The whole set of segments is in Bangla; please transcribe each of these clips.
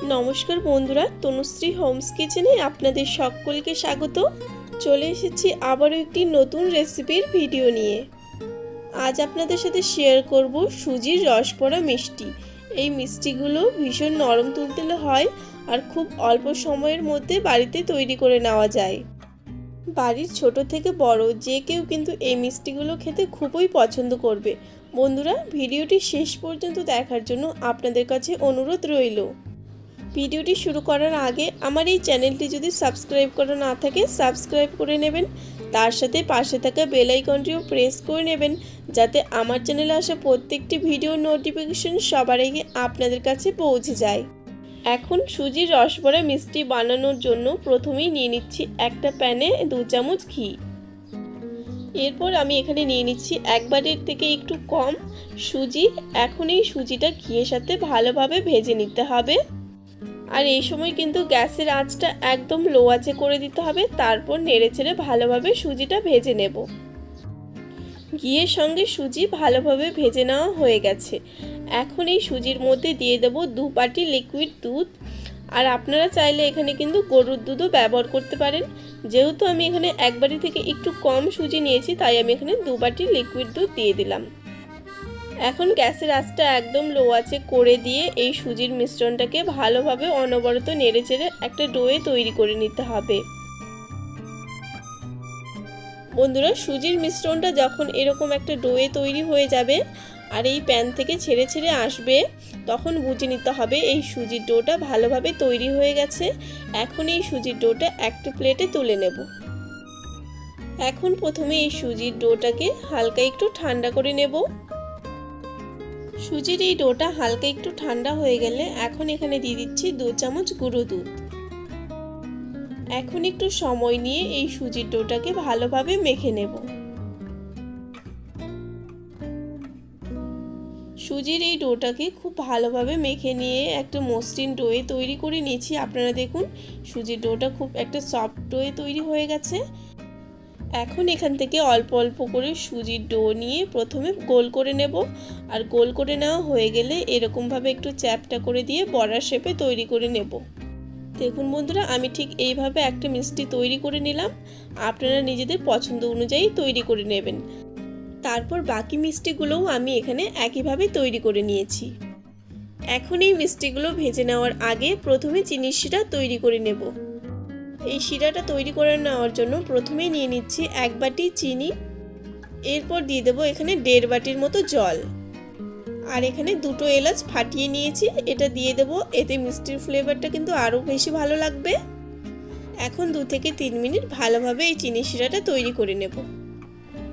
নমস্কার বন্ধুরা, তনুশ্রী হোমস কিচেনে আপনাদের সকলকে স্বাগত। চলে এসেছি আবারও একটি নতুন রেসিপির ভিডিও নিয়ে। আজ আপনাদের সাথে শেয়ার করব সুজির রসপড়া মিষ্টি। এই মিষ্টিগুলো ভীষণ নরম তুলতুলে হয় আর খুব অল্প সময়ের মধ্যে বাড়িতে তৈরি করে নেওয়া যায়। বাড়ির ছোট থেকে বড় যে কেউ কিন্তু এই মিষ্টিগুলো খেতে খুবই পছন্দ করবে। বন্ধুরা, ভিডিওটি শেষ পর্যন্ত দেখার জন্য আপনাদের কাছে অনুরোধ রইল। ভিডিওটি শুরু করার আগে আমার এই চ্যানেলটি যদি সাবস্ক্রাইব করা না থাকে, সাবস্ক্রাইব করে নেবেন। তার সাথে পাশে থাকা বেল আইকনটিও প্রেস করে নেবেন, যাতে আমার চ্যানেলে আসা প্রত্যেকটি ভিডিও নোটিফিকেশন সবার আগে আপনাদের কাছে পৌঁছে যায়। এখন সুজির রসবড়া মিষ্টি বানানোর জন্য প্রথমেই নিয়ে নিচ্ছি একটা প্যানে দু চামচ ঘি। এরপর আমি এখানে নিয়ে নিচ্ছি এক বাটির থেকে একটু কম। সুজি, এখন এই সুজিটা ঘিয়ের সাথে ভালোভাবে ভেজে নিতে হবে। আর এই সময় কিন্তু গ্যাসের আঁচটা একদম লো আঁচে করে দিতে হবে, তারপর নেড়ে ছেড়ে ভালোভাবে সুজিটা ভেজে নেব। ঘিয়ের সঙ্গে সুজি ভালোভাবে ভেজে নেওয়া হয়ে গেছে। এখন এই সুজির মধ্যে দিয়ে দেব দু বাটি লিকুইড দুধ। আর আপনারা চাইলে এখানে কিন্তু গরুর দুধও ব্যবহার করতে পারেন। যেহেতু আমি এখানে এক বাটি থেকে একটু কম সুজি নিয়েছি, তাই আমি এখানে দু বাটি লিকুইড দুধ দিয়ে দিলাম। এখন গ্যাসের আঁচটা একদম লো আছে, করে দিয়ে এই সুজির মিশ্রণটাকে ভালোভাবে অনবরত নেড়ে চেড়ে একটা ডোয়ে তৈরি করে নিতে হবে। বন্ধুরা, সুজির মিশ্রণটা যখন এরকম একটা ডোয়ে তৈরি হয়ে যাবে আর এই প্যান থেকে ছেড়ে ছেড়ে আসবে, তখন বুঝে নিতে হবে এই সুজির ডোটা ভালোভাবে তৈরি হয়ে গেছে। এখন এই সুজির ডোটা একটা প্লেটে তুলে নেব। এখন প্রথমে এই সুজির ডোটাকে হালকা একটু ঠান্ডা করে নেব। সুজির এই ডোটা হালকা একটু ঠান্ডা হয়ে গেলে এখন এখানে দিয়ে দিচ্ছি দু চামচ গুঁড়ো দুধ। এখন একটু সময় নিয়ে এই সুজির ডোটাকে ভালোভাবে মেখে নেব। সুজির এই ডোটাকে খুব ভালোভাবে মেখে নিয়ে একটা মসৃণ ডোয়ে তৈরি করে নিয়েছি। আপনারা দেখুন, সুজির ডোটা খুব একটা সফট ডোয়ে তৈরি হয়ে গেছে। এখন এখান থেকে অল্প অল্প করে সুজির ডো নিয়ে প্রথমে গোল করে নেব। আর গোল করে নেওয়া হয়ে গেলে এরকমভাবে একটু চ্যাপটা করে দিয়ে বড়ার শেপে তৈরি করে নেব। দেখুন বন্ধুরা, আমি ঠিক এইভাবে একটা মিষ্টি তৈরি করে নিলাম। আপনারা নিজেদের পছন্দ অনুযায়ী তৈরি করে নেবেন। তারপর বাকি মিষ্টিগুলোও আমি এখানে একইভাবে তৈরি করে নিয়েছি। এখন এই মিষ্টিগুলো ভেজে নেওয়ার আগে প্রথমে শিরা তৈরি করে নেব। এই শিরাটা তৈরি করে নেওয়ার জন্য প্রথমেই নিয়ে নিচ্ছি এক বাটি চিনি। এরপর দিয়ে দেবো এখানে দেড় বাটির মতো জল। আর এখানে দুটো এলাচ ফাটিয়ে নিয়েছি। এটা দিয়ে দেবো। এতে মিষ্টির ফ্লেভারটা কিন্তু আরও বেশি ভালো লাগবে। এখন দু থেকে তিন মিনিট ভালোভাবে এই চিনি শিরাটা তৈরি করে নেব।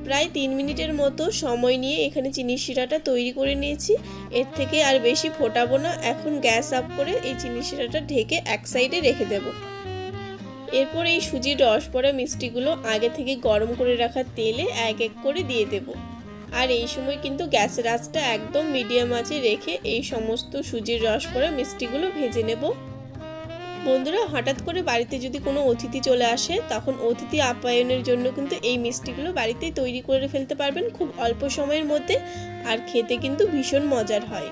প্রায় তিন মিনিটের মতো সময় নিয়ে এখানে চিনি শিরাটা তৈরি করে নিয়েছি। এর থেকে আর বেশি ফোটাবো না। এখন গ্যাস আপ করে এই চিনি শিরাটা ঢেকে এক সাইডে রেখে দেবো। এরপর এই সুজির রস পড়া মিষ্টিগুলো আগে থেকে গরম করে রাখা তেলে এক এক করে দিয়ে দেব। আর এই সময় কিন্তু গ্যাসের আঁচটা একদম মিডিয়াম আঁচে রেখে এই সমস্ত সুজির রস পড়া মিষ্টিগুলো ভেজে নেব। বন্ধুরা, হঠাৎ করে বাড়িতে যদি কোনো অতিথি চলে আসে, তখন অতিথি আপ্যায়নের জন্য কিন্তু এই মিষ্টিগুলো বাড়িতেই তৈরি করে ফেলতে পারবেন খুব অল্প সময়ের মধ্যে, আর খেতে কিন্তু ভীষণ মজার হয়।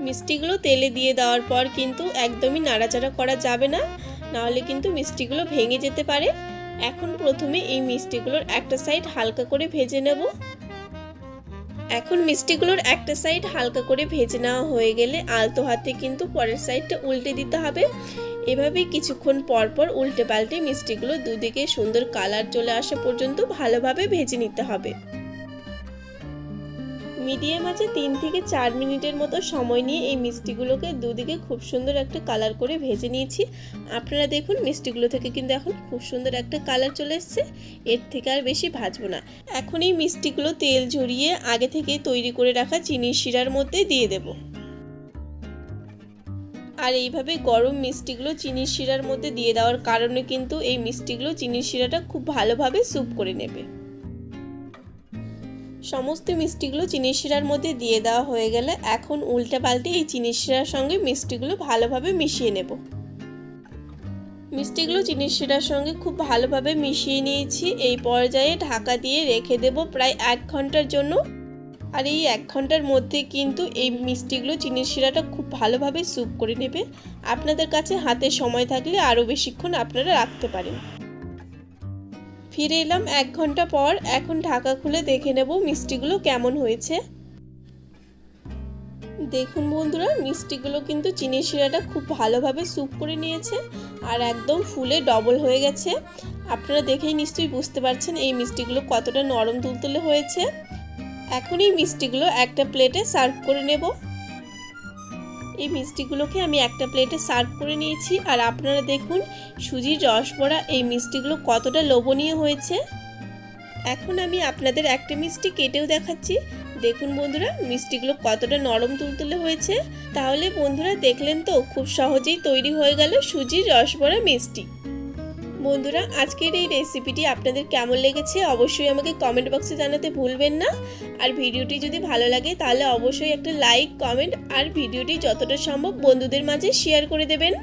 মিষ্টিগুলো তেলে দিয়ে দেওয়ার পর কিন্তু একদমই নাড়াচাড়া করা যাবে না। নাহলে কিন্তু মিষ্টিগুলো ভেঙে যেতে পারে। এখন প্রথমে এই মিষ্টিগুলোর একটা সাইড হালকা করে ভেজে নেব। এখন মিষ্টিগুলোর একটা সাইড হালকা করে ভেজে নেওয়া হয়ে গেলে আলতো হাতে কিন্তু পরের সাইডটা উল্টে দিতে হবে। এভাবে কিছুক্ষণ পর পর উল্টে পাল্টে মিষ্টিগুলো দুদিকে সুন্দর কালার চলে আসা পর্যন্ত ভালোভাবে ভেজে নিতে হবে। মিডিয়াম আছে, তিন থেকে চার মিনিটের মতো সময় নিয়ে এই মিষ্টিগুলোকে দুদিকে খুব সুন্দর একটা কালার করে ভেজে নিয়েছি। আপনারা দেখুন, মিষ্টিগুলো থেকে কিন্তু এখন খুব সুন্দর একটা কালার চলে এসছে। এর থেকে আর বেশি ভাজবো না। এখন এই মিষ্টিগুলো তেল ঝরিয়ে আগে থেকে তৈরি করে রাখা চিনির শিরার মধ্যে দিয়ে দেব। আর এইভাবে গরম মিষ্টিগুলো চিনির শিরার মধ্যে দিয়ে দেওয়ার কারণে কিন্তু এই মিষ্টিগুলো চিনির শিরাটা খুব ভালোভাবে স্যুপ করে নেবে। সমস্ত মিষ্টিগুলো চিনির শিরার মধ্যে দিয়ে দেওয়া হয়ে গেলে এখন উল্টে পাল্টে এই চিনির শিরার সঙ্গে মিষ্টিগুলো ভালোভাবে মিশিয়ে নেব। মিষ্টিগুলো চিনির শিরার সঙ্গে খুব ভালোভাবে মিশিয়ে নিয়েছি। এই পর্যায়ে ঢাকা দিয়ে রেখে দেব প্রায় এক ঘণ্টার জন্য। আর এই এক ঘণ্টার মধ্যে কিন্তু এই মিষ্টিগুলো চিনির শিরাটা খুব ভালোভাবে স্যুপ করে নেবে। আপনাদের কাছে হাতে সময় থাকলে আরও বেশিক্ষণ আপনারা রাখতে পারেন। ফিরে এলাম এক ঘণ্টা পর। এখন ঢাকা খুলে দেখে নেব মিষ্টিগুলো কেমন হয়েছে। দেখুন বন্ধুরা, মিষ্টিগুলো কিন্তু চিনি শিরাটা খুব ভালোভাবে স্যুপ করে নিয়েছে আর একদম ফুলে ডবল হয়ে গেছে। আপনারা দেখেই নিশ্চয়ই বুঝতে পারছেন এই মিষ্টিগুলো কতটা নরম তুলতুলে হয়েছে। এখন এই মিষ্টিগুলো একটা প্লেটে সার্ভ করে নেব। এই মিষ্টিগুলোকে আমি একটা প্লেটে সার্ভ করে নিয়েছি। আর আপনারা দেখুন, সুজির রসবড়া এই মিষ্টিগুলো কতটা লোভনীয় হয়েছে। এখন আমি আপনাদের একটা মিষ্টি কেটেও দেখাচ্ছি। দেখুন বন্ধুরা, মিষ্টিগুলো কতটা নরম তুলতুলে হয়েছে। তাহলে বন্ধুরা দেখলেন তো, খুব সহজেই তৈরি হয়ে গেল সুজির রসবড়া মিষ্টি। বন্ধুরা, আজকের এই রেসিপিটি আপনাদের কেমন লেগেছে অবশ্যই আমাকে কমেন্ট বক্সে জানাতে ভুলবেন না। আর ভিডিওটি যদি ভালো লাগে, তাহলে অবশ্যই একটা লাইক কমেন্ট আর ভিডিওটি যতটা সম্ভব বন্ধুদের মাঝে শেয়ার করে দেবেন।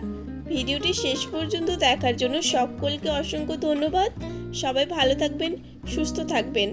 ভিডিওটি শেষ পর্যন্ত দেখার জন্য সকলকে অসংখ্য ধন্যবাদ। সবাই ভালো থাকবেন, সুস্থ থাকবেন।